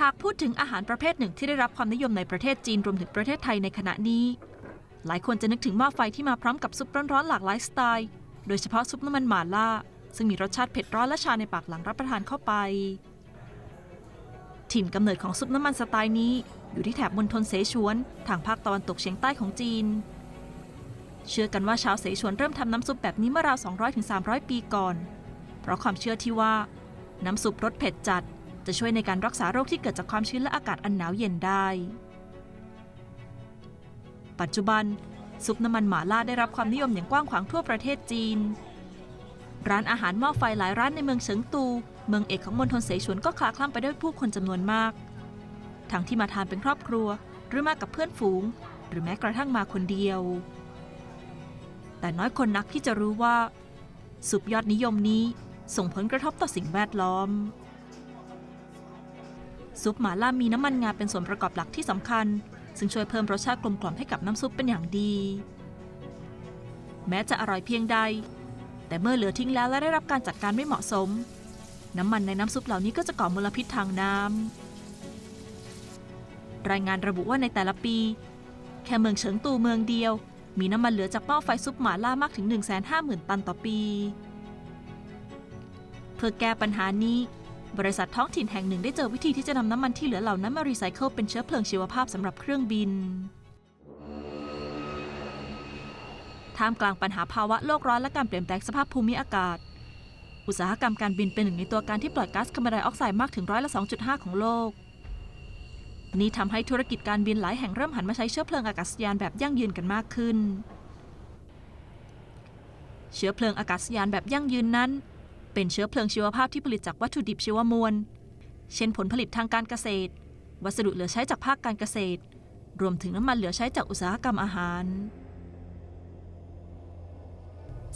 หากพูดถึงอาหารประเภทหนึ่งที่ได้รับความนิยมในประเทศจีนรวมถึงประเทศไทยในขณะนี้ หลายคนจะนึกถึงหม้อไฟที่มาพร้อมกับซุปร้อนๆหลากหลายสไตล์ โดยเฉพาะซุปน้ำมันหม่าล่า ซึ่งมีรสชาติเผ็ดร้อนและชาในปากหลังรับประทานเข้าไป ถิ่นกำเนิดของซุปน้ำมันสไตล์นี้ อยู่ที่แถบมณฑลเสฉวน ทางภาคตะวันตกเฉียงใต้ของจีน เชื่อกันว่าชาวเสฉวนเริ่มทำน้ำซุปแบบนี้เมื่อราว 200-300 ปีก่อน เพราะความเชื่อที่ว่า น้ำซุปรสเผ็ดจัด จะช่วยในการรักษาโรคที่เกิดจากความชื้นและอากาศอันหนาวเย็นได้ ปัจจุบัน ซุปน้ำมันหม่าล่าได้รับความนิยมอย่างกว้างขวางทั่วประเทศจีน ร้านอาหารหม้อไฟหลายร้านในเมืองเฉิงตู เมืองเอกของมณฑลเสฉวนก็คลาคล่ำไปด้วยผู้คนจำนวนมาก ทั้งที่มาทานเป็นครอบครัว หรือมากับเพื่อนฝูง หรือแม้กระทั่งมาคนเดียว แต่น้อยคนนักที่จะรู้ว่าซุปยอดนิยมนี้ส่งผลกระทบต่อสิ่งแวดล้อม ซุปหม่าล่ามีน้ำมันงาเป็นส่วนประกอบหลักที่สำคัญ ซึ่งช่วยเพิ่มรสชาติกลมกล่อมให้กับน้ำซุปเป็นอย่างดี แม้จะอร่อยเพียงใด แต่เมื่อเหลือทิ้งแล้วและได้รับการจัดการไม่เหมาะสม น้ำมันในน้ำซุปเหล่านี้ก็จะก่อมลพิษทางน้ำรายงานระบุว่าในแต่ละปี แค่เมืองเฉิงตูเมืองเดียว มีน้ำมันเหลือจากหม้อไฟซุปหม่าล่ามากถึง 150,000 ตันต่อปี เพื่อแก้ปัญหานี้ บริษัทท้องถิ่นแห่งหนึ่งได้เจอวิธีที่จะนำน้ำมันที่เหลือเหล่านั้นมารีไซเคิลเป็นเชื้อเพลิงชีวภาพสำหรับเครื่องบิน ท่ามกลางปัญหาภาวะโลกร้อนและการเปลี่ยนแปลงสภาพภูมิอากาศ อุตสาหกรรมการบินเป็นหนึ่งในตัวการที่ปล่อยก๊าซคาร์บอนไดออกไซด์มากถึงร้อยละ 2.5 ของโลก นี่ทำให้ธุรกิจการบินหลายแห่งเริ่มหันมาใช้เชื้อเพลิงอากาศยานแบบยั่งยืนกันมากขึ้น เชื้อเพลิงอากาศยานแบบยั่งยืนนั้น เป็นเชื้อเพลิงชีวภาพที่ผลิตจากวัตถุดิบชีวมวล เช่นผลผลิตทางการเกษตร วัสดุเหลือใช้จากภาคการเกษตร รวมถึงน้ำมันเหลือใช้จากอุตสาหกรรมอาหาร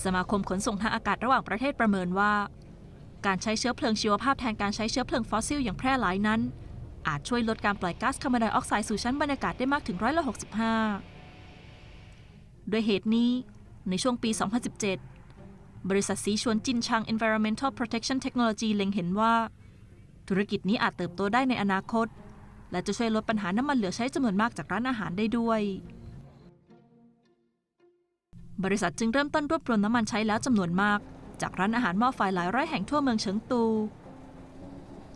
สมาคมขนส่งทางอากาศระหว่างประเทศประเมินว่า การใช้เชื้อเพลิงชีวภาพแทนการใช้เชื้อเพลิงฟอสซิลอย่างแพร่หลายนั้น อาจช่วยลดการปล่อยก๊าซคาร์บอนไดออกไซด์สู่ชั้นบรรยากาศได้มากถึงร้อยละ65โดยเหตุนี้ในช่วงปี 2017 บริษัทสีชวนจินชัง Environmental Protection Technology เล็งเห็นว่า ธุรกิจนี้อาจเติบโตได้ในอนาคต และจะช่วยลดปัญหาน้ำมันเหลือใช้จำนวนมากจากร้านอาหารได้ด้วย บริษัทจึงเริ่มต้นรวบรวมน้ำมันใช้แล้วจำนวนมาก จากร้านอาหารหม้อไฟหลายร้อยแห่งทั่วเมืองเฉิงตู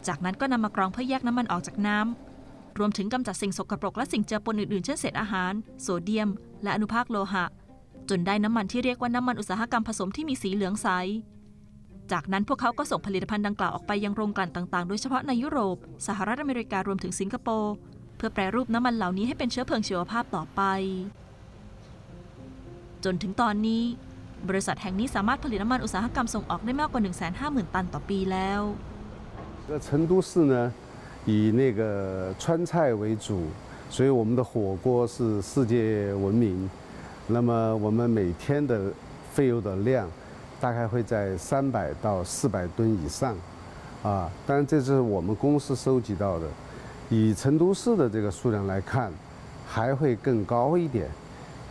จากนั้นก็นำมากรองเพื่อแยกน้ำมันออกจากน้ำรวมถึงกำจัดสิ่งสกปรกและสิ่งเจือปนอื่นๆ เช่นเศษอาหาร โซเดียม และอนุภาคโลหะ จนได้น้ำมันที่เรียกว่าน้ำมันอุตสาหกรรมผสมที่มีสีเหลืองใส จากนั้นพวกเขาก็ส่งผลิตภัณฑ์ดังกล่าวออกไปยังโรงกลั่นต่างๆ โดยเฉพาะในยุโรป สหรัฐอเมริการวมถึงสิงคโปร์ เพื่อแปรรูปน้ำมันเหล่านี้ให้เป็นเชื้อเพลิงชีวภาพต่อไป จนถึงตอนนี้ บริษัทแห่งนี้สามารถผลิตน้ำมันอุตสาหกรรมส่งออกได้มากกว่า 150,000 ตันต่อปีแล้ว 这个成都市呢，以那个川菜为主，所以我们的火锅是世界闻名。 那么我们每天的废油的量大概会在三百到四百吨以上，啊，当然这是我们公司收集到的，以成都市的这个数量来看，还会更高一点。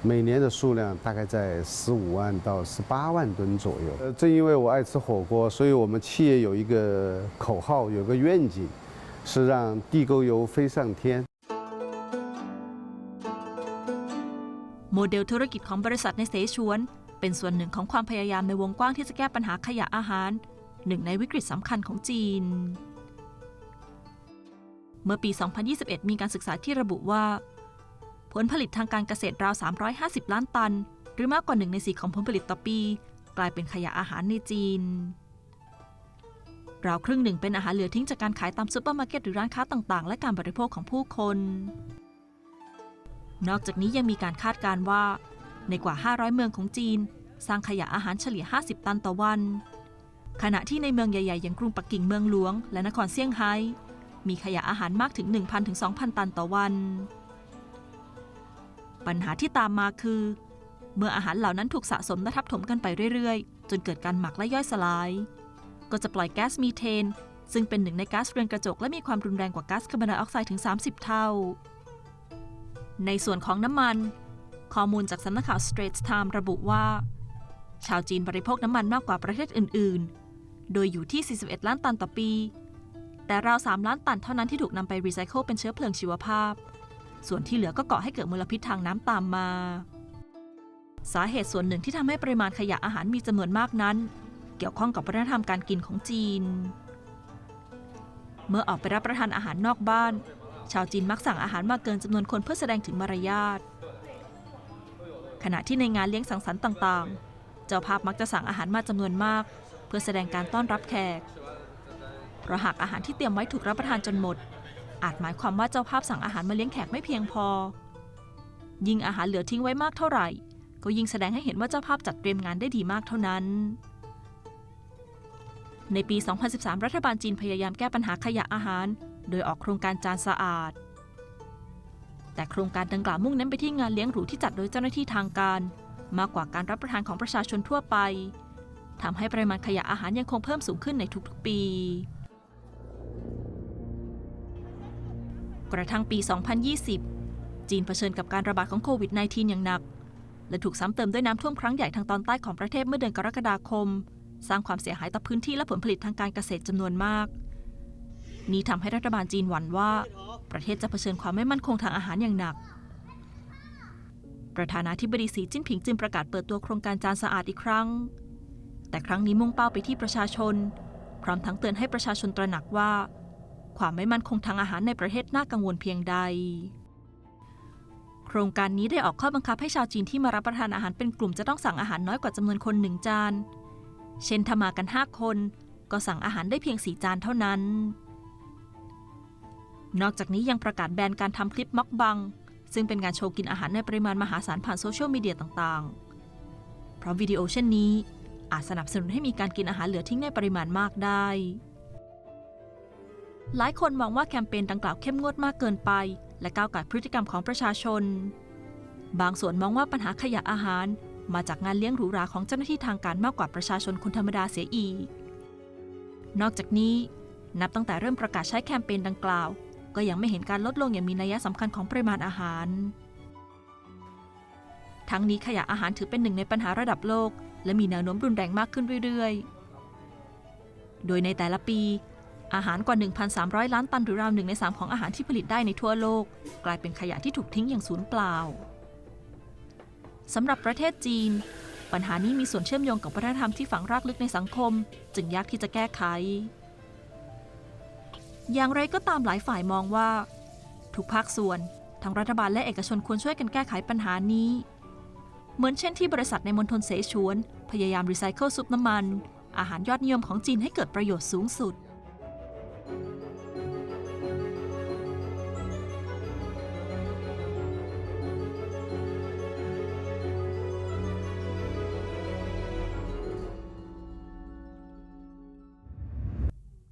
每年的数量大概在十五万到十八万吨左右。呃，正因为我爱吃火锅，所以我们企业有一个口号，有个愿景，是让地沟油飞上天。 โมเดลธุรกิจของบริษัทในเสฉวน เป็นส่วนหนึ่งของความพยายามในวงกว้างที่จะแก้ปัญหาขยะอาหาร หนึ่งในวิกฤตสำคัญของจีน เมื่อปี 2021 มีการศึกษาที่ระบุว่า ผลผลิตทางการเกษตรราว 350 ล้านตัน หรือมากกว่าหนึ่งในสี่ของผลผลิตต่อปี กลายเป็นขยะอาหารในจีนราวครึ่งหนึ่งเป็นอาหารเหลือทิ้งจากการขายตามซูเปอร์มาร์เก็ตหรือร้านค้าต่างๆ และการบริโภคของผู้คน นอกจากนี้ยังมีการคาดการณ์ว่า ในกว่า 500 เมืองของจีน สร้างขยะอาหารเฉลี่ย 50 ตันต่อวัน ขณะที่ในเมืองใหญ่ๆ อย่างกรุงปักกิ่งเมืองหลวง และนครเซี่ยงไฮ้มีขยะอาหารมากถึง 1,000ถึง2,000 ตันต่อวัน ปัญหาที่ตามมาคือ เมื่ออาหารเหล่านั้นถูกสะสมและทับถมกันไปเรื่อยๆ จนเกิดการหมักและย่อยสลาย ก็จะปล่อยแก๊สมีเทน ซึ่งเป็นหนึ่งในก๊าซเรือนกระจกและมีความรุนแรงกว่าก๊าซคาร์บอนไดออกไซด์ถึง 30 เท่า ในส่วนของน้ำมัน ข้อมูลจากสำนักข่าว Straits Times ระบุว่า ชาวจีนบริโภคน้ำมันมากกว่าประเทศอื่น ๆ โดยอยู่ที่ 41 ล้านตันต่อปี แต่ราว 3 ล้านตันเท่านั้นที่ถูกนำไปรีไซเคิลเป็นเชื้อเพลิงชีวภาพ ส่วนที่เหลือก็ก่อให้เกิดมลพิษทางน้ำตามมา สาเหตุส่วนหนึ่งที่ทำให้ปริมาณขยะอาหารมีจำนวนมากนั้น เกี่ยวข้องกับวัฒนธรรมการกินของจีน เมื่อออกไปรับประทานอาหารนอกบ้าน ชาวจีนมักสั่งอาหารมาเกินจำนวนคนเพื่อแสดงถึงมารยาท ขณะที่ในงานเลี้ยงสังสรรค์ต่างๆ เจ้าภาพมักจะสั่งอาหารมาจำนวนมาก เพื่อแสดงการต้อนรับแขกเพราะหากอาหารที่เตรียมไว้ถูกรับประทานจนหมด อาจหมายความว่าเจ้าภาพสั่งอาหารมาเลี้ยงแขกไม่เพียงพอ ยิ่งอาหารเหลือทิ้งไว้มากเท่าไหร่ ก็ยิ่งแสดงให้เห็นว่าเจ้าภาพจัดเตรียมงานได้ดีมากเท่านั้นในปี 2013 รัฐบาลจีนพยายามแก้ปัญหาขยะอาหาร โดยออกโครงการจานสะอาด แต่โครงการดังกล่าวมุ่งเน้นไปที่งานเลี้ยงหรูที่จัดโดยเจ้าหน้าที่ทางการ มากกว่าการรับประทานของประชาชนทั่วไปทำให้ปริมาณขยะอาหารยังคงเพิ่มสูงขึ้นในทุกๆปี กระทั่งปี 2020 จีนเผชิญกับการระบาดของโควิด -19 อย่างหนัก และถูกซ้ำเติมด้วยน้ำท่วมครั้งใหญ่ทางตอนใต้ของประเทศเมื่อเดือนกรกฎาคม สร้างความเสียหายต่อพื้นที่และผลผลิตทางการเกษตรจำนวนมาก นี้ทำให้รัฐบาลจีนหวั่นว่า ประเทศจะเผชิญความไม่มั่นคงทางอาหารอย่างหนัก ประธานาธิบดีสีจิ้นผิงจึงประกาศเปิดตัวโครงการจานสะอาดอีกครั้ง แต่ครั้งนี้มุ่งเป้าไปที่ประชาชน พร้อมทั้งเตือนให้ประชาชนตระหนักว่า ความไม่มั่นคงทางอาหารในประเทศน่ากังวลเพียงใด โครงการนี้ได้ออกข้อบังคับให้ชาวจีนที่มารับประทานอาหารเป็นกลุ่มจะต้องสั่งอาหารน้อยกว่าจำนวนคนหนึ่งจาน เช่นถ้ามากัน 5 คน ก็สั่งอาหารได้เพียง4จานเท่านั้น นอกจากนี้ยังประกาศแบนการทำคลิปม็อกบัง ซึ่งเป็นการโชว์กินอาหารในปริมาณมหาศาลผ่านโซเชียลมีเดียต่างๆ เพราะวิดีโอเช่นนี้ อาจสนับสนุนให้มีการกินอาหารเหลือทิ้งในปริมาณมากได้ หลายคนมองว่าแคมเปญดังกล่าวเข้มงวดมากเกินไป และก้าวไก่พฤติกรรมของประชาชน บางส่วนมองว่าปัญหาขยะอาหารมาจากงานเลี้ยงหรูหราของเจ้าหน้าที่ทางการมากกว่าประชาชนคนธรรมดาเสียอีก นอกจากนี้ นับตั้งแต่เริ่มประกาศใช้แคมเปญดังกล่าว ก็ยังไม่เห็นการลดลงอย่างมีนัยสำคัญของปริมาณอาหาร ทั้งนี้ขยะอาหารถือเป็นหนึ่งในปัญหาระดับโลก และมีแนวโน้มรุนแรงมากขึ้นเรื่อยๆ โดยในแต่ละปี อาหารกว่า 1,300 ล้านตันหรือราวหนึ่งในสามของอาหารที่ผลิตได้ในทั่วโลก กลายเป็นขยะที่ถูกทิ้งอย่างสูญเปล่าสำหรับประเทศจีน ปัญหานี้มีส่วนเชื่อมโยงกับวัฒนธรรมที่ฝังรากลึกในสังคม จึงยากที่จะแก้ไข อย่างไรก็ตามหลายฝ่ายมองว่า ทุกภาคส่วนทั้งรัฐบาลและเอกชนควรช่วยกันแก้ไขปัญหานี้ เหมือนเช่นที่บริษัทในมณฑลเสฉวน พยายามรีไซเคิลซุปน้ำมัน อาหารยอดนิยมของจีนให้เกิดประโยชน์สูงสุด